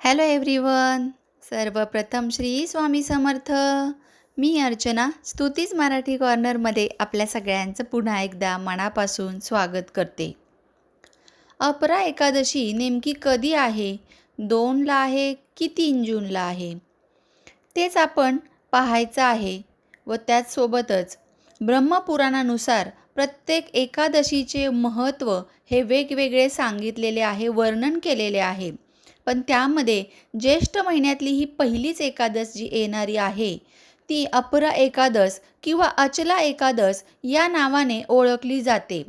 Hello everyone सर्वप्रथम श्री स्वामी समर्थ. मी अर्चना स्तुतीच मराठी कॉर्नरमध्ये आपल्या सगळ्यांचं पुन्हा एकदा मनापासून स्वागत करते. अपरा एकादशी नेमकी कधी आहे? दोनला आहे की तीन जूनला आहे? तेच आपण पाहायचं आहे व त्याचसोबतच ब्रह्मपुराणानुसार प्रत्येक एकादशीचे महत्त्व हे वेगवेगळे सांगितलेले आहे वर्णन केलेले आहे. पण त्यामध्ये ज्येष्ठ महिन्यातली ही पहिलीच एकादश जी येणारी आहे ती अपरा एकादश किंवा अचला एकादश या नावाने ओळखली जाते.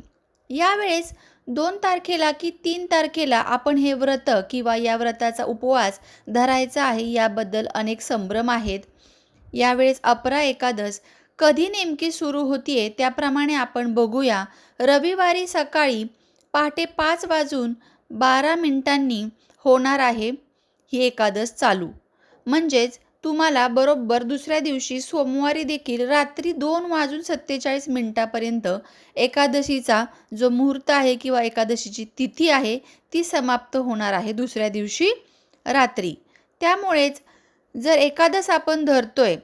यावेळेस दोन तारखेला की तीन तारखेला आपण हे व्रत किंवा या व्रताचा उपवास धरायचा आहे याबद्दल अनेक संभ्रम आहेत. यावेळेस अपरा एकादश कधी नेमकी सुरू होतीये त्याप्रमाणे आपण बघूया. रविवारी सकाळी पहाटे पाच वाजून बारा मिनिटांनी होणार आहे ही एकादश चालू. म्हणजेच तुम्हाला बरोबर दुसऱ्या दिवशी सोमवारी देखील रात्री दोन वाजून सत्तेचाळीस मिनिटापर्यंत एकादशीचा जो मुहूर्त आहे किंवा एकादशीची तिथी आहे ती समाप्त होणार आहे दुसऱ्या दिवशी रात्री. त्यामुळेच जर एकादश आपण धरतोय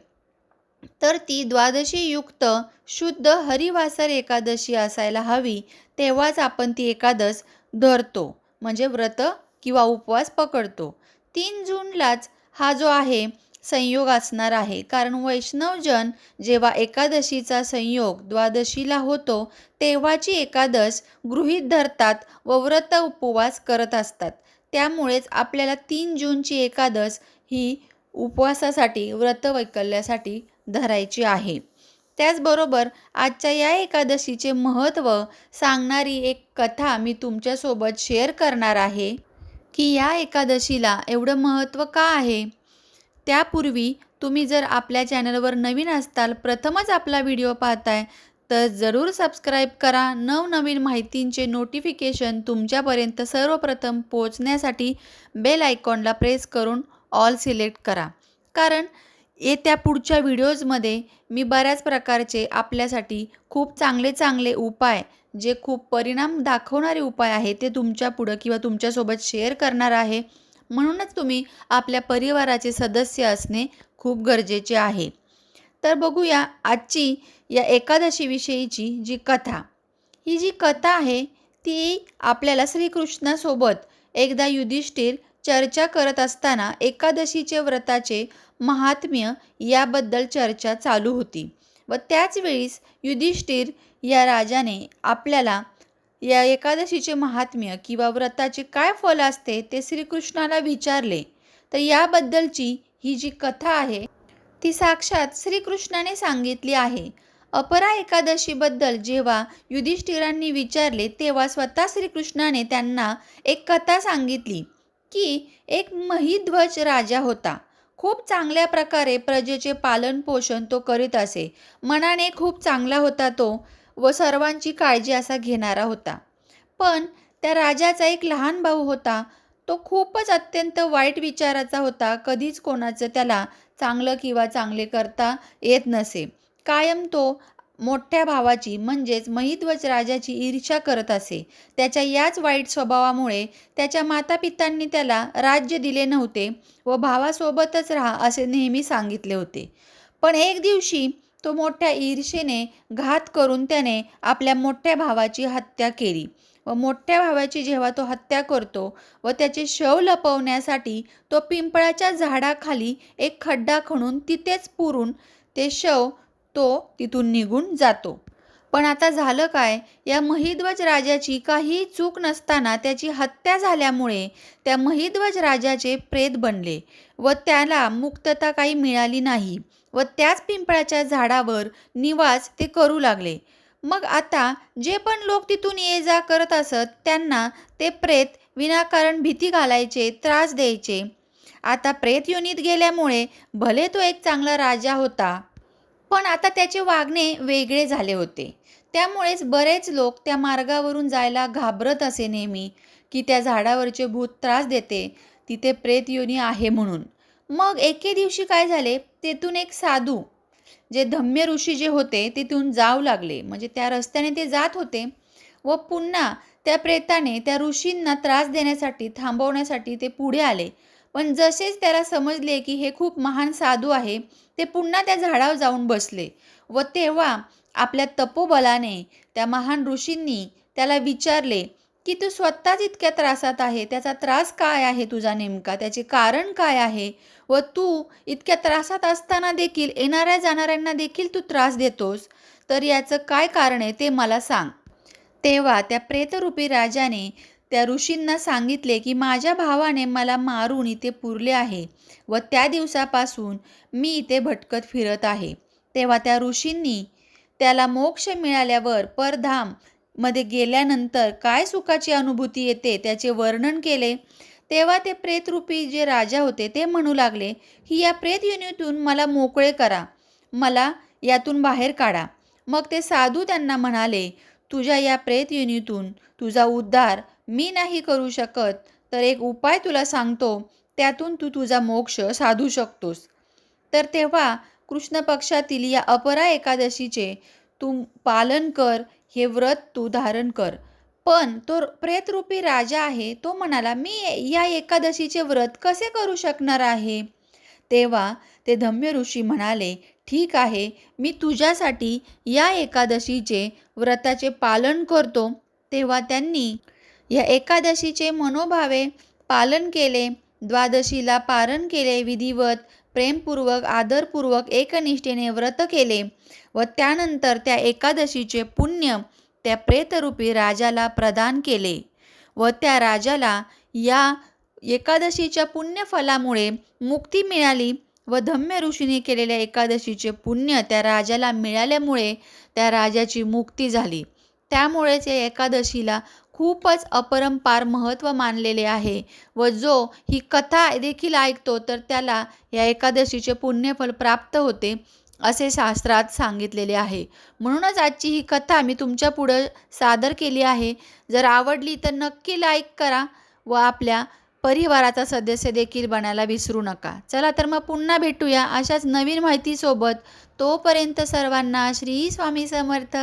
तर ती द्वादशीयुक्त शुद्ध हरिवासर एकादशी असायला हवी तेव्हाच आपण ती एकादश धरतो. म्हणजे व्रत किंवा उपवास पकडतो. तीन जूनलाच हा जो आहे संयोग असणार आहे. कारण वैष्णवजन जेव्हा एकादशीचा संयोग द्वादशीला होतो तेव्हाची एकादश गृहीत धरतात व व्रत उपवास करत असतात. त्यामुळेच आपल्याला तीन जूनची एकादश ही उपवासासाठी व्रतवैकल्यासाठी धरायची आहे. त्याचबरोबर आजच्या या एकादशीचे महत्त्व सांगणारी एक कथा मी तुमच्यासोबत शेअर करणार आहे. की या एकादशीला एवढं महत्त्व का आहे? त्यापूर्वी तुम्ही जर आपल्या चॅनलवर नवीन असताल प्रथमच आपला व्हिडिओ पाहताय तर जरूर सबस्क्राईब करा. नवनवीन माहितींचे नोटिफिकेशन तुमच्यापर्यंत सर्वप्रथम पोचण्यासाठी बेल आयकॉनला प्रेस करून ऑल सिलेक्ट करा. कारण येत्या पुढच्या व्हिडिओजमध्ये मी बऱ्याच प्रकारचे आपल्यासाठी खूप चांगले चांगले उपाय जे खूप परिणाम दाखवणारे उपाय आहे ते तुमच्या पुढं किंवा तुमच्यासोबत शेअर करणार आहे. म्हणूनच तुम्ही आपल्या परिवाराचे सदस्य असणे खूप गरजेचे आहे. तर बघूया आजची या एकादशीविषयीची जी कथा. ही जी कथा आहे ती आपल्याला श्रीकृष्णासोबत एकदा युधिष्ठिर चर्चा करत असताना एकादशीचे व्रताचे महात्म्य याबद्दल चर्चा चालू होती व त्याच वेळीस युधिष्ठिर या राजाने आपल्याला या एकादशीचे महात्म्य किंवा व्रताचे काय फल असते ते श्रीकृष्णाला विचारले. तर याबद्दलची ही जी कथा आहे ती साक्षात श्रीकृष्णाने सांगितली आहे. अपरा एकादशीबद्दल जेव्हा युधिष्ठिरांनी विचारले तेव्हा स्वतः श्रीकृष्णाने त्यांना एक कथा सांगितली. की एक महिध्वज राजा होता. खूप चांगल्या प्रकारे प्रजेचे पालन पोषण तो करीत असे. मनाने खूप चांगला होता तो व सर्वांची काळजी असा घेणारा होता. पण त्या राजाचा एक लहान भाऊ होता. तो खूपच अत्यंत वाईट विचाराचा होता. कधीच कोणाचं त्याला चांगलं किंवा चांगले करता येत नसे. कायम तो मोठ्या भावाची म्हणजेच महिध्वज राजाची ईर्ष्या करत असे. त्याच्या याच वाईट स्वभावामुळे त्याच्या मातापितांनी त्याला राज्य दिले नव्हते व भावासोबतच राहा असे नेहमी सांगितले होते. पण एक दिवशी तो मोठ्या ईर्षेने घात करून त्याने आपल्या मोठ्या भावाची हत्या केली व मोठ्या भावाची जेव्हा तो हत्या करतो व त्याचे शव लपवण्यासाठी तो पिंपळाच्या झाडाखाली एक खड्डा खणून तिथेच पुरून ते शव तो तिथून निघून जातो. पण आता झालं काय? या महिध्वज राजाची काही चूक नसताना त्याची हत्या झाल्यामुळे त्या महिध्वज राजाचे प्रेत बनले व त्याला मुक्तता काही मिळाली नाही व त्याच पिंपळाच्या झाडावर निवास ते करू लागले. मग आता जे पण लोक तिथून ये जा करत असत त्यांना ते प्रेत विनाकारण भीती घालायचे त्रास द्यायचे. आता प्रेत युनित गेल्यामुळे भले तो एक चांगला राजा होता पण आता त्याचे वागणे वेगळे झाले होते. त्यामुळेच बरेच लोक त्या मार्गावरून जायला घाबरत असे नेहमी की त्या झाडावरचे भूत त्रास देते तिथे प्रेत योनी आहे म्हणून. मग एके दिवशी काय झाले? तेथून एक साधू जे धम्य ऋषी जे होते तिथून जाऊ लागले. म्हणजे त्या रस्त्याने ते जात होते व पुन्हा त्या प्रेताने त्या ऋषींना त्रास देण्यासाठी थांबवण्यासाठी ते पुढे आले. पण जसेच त्याला समजले की हे खूप महान साधू आहे ते पुन्हा त्या झाडावर जाऊन बसले व तेव्हा आपल्या तपोबलाने त्या महान ऋषींनी त्याला विचारले की तू स्वतःच इतक्या त्रासात आहे त्याचा त्रास काय आहे तुझा नेमका? त्याचे कारण काय आहे? व तू इतक्या त्रासात असताना देखील येणाऱ्या जाणाऱ्यांना देखील तू त्रास देतोस? तर याचं काय कारण आहे ते मला सांग. तेव्हा त्या प्रेतरूपी राजाने त्या ऋषींना सांगितले की माझ्या भावाने मला मारून इथे पुरले आहे व त्या दिवसापासून मी इथे भटकत फिरत आहे. तेव्हा त्या ऋषींनी त्याला मोक्ष मिळाल्यावर परधाममध्ये गेल्यानंतर काय सुखाची अनुभूती येते त्याचे वर्णन केले. तेव्हा ते प्रेतरूपी जे राजा होते ते म्हणू लागले की या प्रेत योनीतून मला मोकळे करा मला यातून बाहेर काढा. मग ते साधू त्यांना म्हणाले तुझ्या या प्रेत योनीतून तुझा उद्धार मी नाही करू शकत तर एक उपाय तुला सांगतो त्यातून तू तुझा मोक्ष साधू शकतोस. तर तेव्हा कृष्ण पक्षातील या अपरा एकादशीचे तू पालन कर हे व्रत तू धारण कर. पण तो प्रेतरूपी राजा आहे तो म्हणाला मी या एकादशीचे व्रत कसे करू शकणार आहे? तेव्हा ते धम्य ऋषी म्हणाले ठीक आहे मी तुझ्यासाठी या एकादशीचे व्रताचे पालन करतो. तेव्हा त्यांनी या एकादशीचे मनोभावे पालन केले द्वादशीला पारण केले विधिवत प्रेमपूर्वक आदरपूर्वक एकनिष्ठेने व्रत केले व त्यानंतर त्या एकादशीचे पुण्य त्या प्रेतरूपी राजाला प्रदान केले व त्या राजाला या एकादशीच्या पुण्यफलामुळे मुक्ती मिळाली व धम्य ऋषीने केलेल्या एकादशीचे पुण्य त्या राजाला मिळाल्यामुळे त्या राजाची मुक्ती झाली. त्यामुळेच या एकादशीला खूपच अपरंपार महत्त्व मानलेले आहे व जो ही कथा देखील ऐकतो तर त्याला या एकादशीचे पुण्यफल प्राप्त होते असे शास्त्रात सांगितलेले आहे. म्हणूनच आजची ही कथा मी तुमच्या पुढं सादर केली आहे. जर आवडली तर नक्की लाईक करा व आपल्या परिवाराचा सदस्य देखील बनायला विसरू नका. चला तर मग पुन्हा भेटूया अशाच नवीन माहितीसोबत. तोपर्यंत सर्वांना श्री स्वामी समर्थ.